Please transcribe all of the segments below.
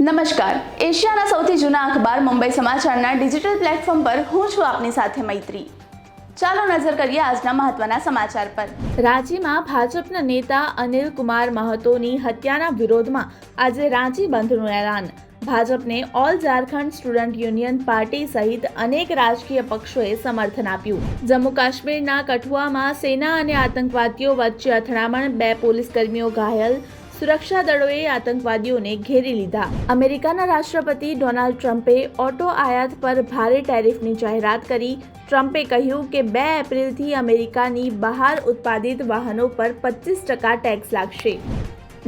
નમસ્કાર. એશિયાના સૌથી જૂના અખબાર મુંબઈ સમાચારના ડિજિટલ પ્લેટફોર્મ પર હું છું આપની સાથે મૈત્રી. ચાલો નજર કરીએ આજના મહત્વના સમાચાર પર. રાંચીમાં ભાજપના નેતા અનિલ કુમાર મહતોની હત્યાના વિરોધમાં આજે રાંચી બંધનું એલાન. ભાજપને all Jharkhand student union party સહિત અનેક રાજકીય પક્ષોએ સમર્થન આપ્યું. જમ્મુ કાશ્મીરના કઠુઆમાં સેના અને આતંકવાદીઓ વચ્ચે અથડામણ, બે પોલીસ કર્મીઓ ઘાયલ સુરક્ષા દળોએ આતંકવાદીઓને ઘેરી લીધા. અમેરિકાના રાષ્ટ્રપતિ ડોનાલ્ડ ટ્રમ્પે ઓટો આયાત પર ભારે ટેરિફની જાહેરાત કરી. ટ્રમ્પે કહ્યું કે બે એપ્રિલથી અમેરિકાની બહાર ઉત્પાદિત વાહનો પર પચીસ ટકા ટેક્સ લાગશે.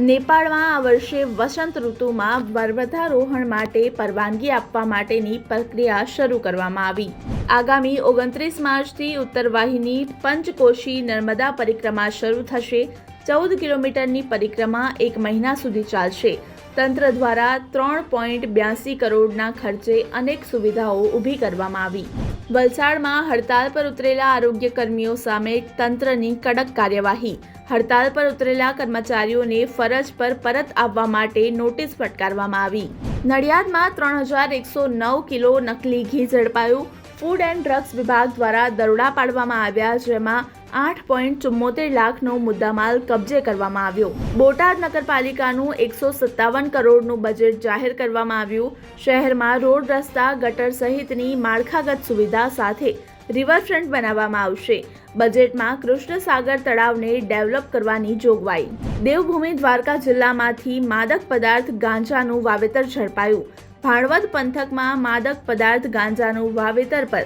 નેપાળમાં આ વર્ષે વસંત ઋતુમાં પર્વતારોહણ માટે પરવાનગી આપવા માટેની પ્રક્રિયા શરૂ કરવામાં આવી. આગામી ઓગણત્રીસ માર્ચથી ઉત્તરવાહિની પંચકોશી નર્મદા પરિક્રમા શરૂ થશે. ચૌદ કિલોમીટરની પરિક્રમા એક મહિના સુધી ચાલશે. તંત્ર દ્વારા ત્રણ પોઈન્ટ બ્યાસી કરોડના ખર્ચે અનેક સુવિધાઓ ઊભી કરવામાં આવી. વલસાડમાં હડતાલ પર ઉતરેલા આરોગ્ય કર્મીઓ સામે તંત્રની કડક કાર્યવાહી. હડતાલ પર ઉતરેલા કર્મચારીઓને ફરજ પર પરત આવવા માટે નોટિસ ફટકારવામાં આવી. નડિયાદમાં ત્રણ હજાર એકસો નવ કિલો નકલી ઘી ઝડપાયું. ફૂડ એન્ડ ડ્રગ્સ વિભાગ દ્વારા દરોડા પાડવામાં આવ્યા, જેમાં આઠ પોઈન્ટ ચુમ્મોતેર લાખનો મુદ્દામાલ કબજે કરવામાં આવ્યો. બોટાદ નગરપાલિકાનું એકસો સત્તાવન કરોડનું બજેટ જાહેર કરવામાં આવ્યું. શહેરમાં રોડ રસ્તા, ગટર સહિતની માળખાગત સુવિધા સાથે રિવરફ્રન્ટ બનાવવામાં આવશે. બજેટમાં કૃષ્ણસાગર તળાવને ડેવલપ કરવાની જોગવાઈ. દેવભૂમિ દ્વારકા જિલ્લામાંથી માદક પદાર્થ ગાંજાનું વાવેતર ઝડપાયું. ભાણવદ પંથકમાં માદક પદાર્થ ગાંજાનું વાવેતર પર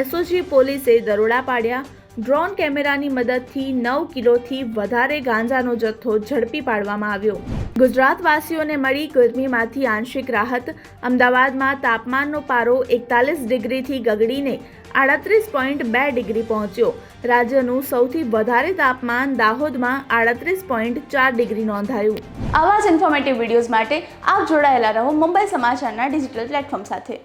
એસઓજી પોલીસે દરોડા પાડ્યા. ડ્રોન કેમેરાની મદદથી નવ કિલોથી વધારે ગાંજાનો જથ્થો ઝડપી પાડવામાં આવ્યો. ગુજરાતવાસીઓને મળી ગરમીમાંથી આંશિક રાહત. અમદાવાદમાં તાપમાનનો પારો એકતાલીસ ડિગ્રીથી ગગડીને આડત્રીસ પોઈન્ટ બે ડિગ્રી પહોંચ્યો. રાજ્યનું સૌથી વધારે તાપમાન દાહોદમાં આડત્રીસ પોઈન્ટ ચાર ડિગ્રી નોંધાયું. આવા જ ઇન્ફોર્મેટિવ વિડીયોઝ માટે આપ જોડાયેલા રહો મુંબઈ સમાચારના ડિજિટલ પ્લેટફોર્મ સાથે.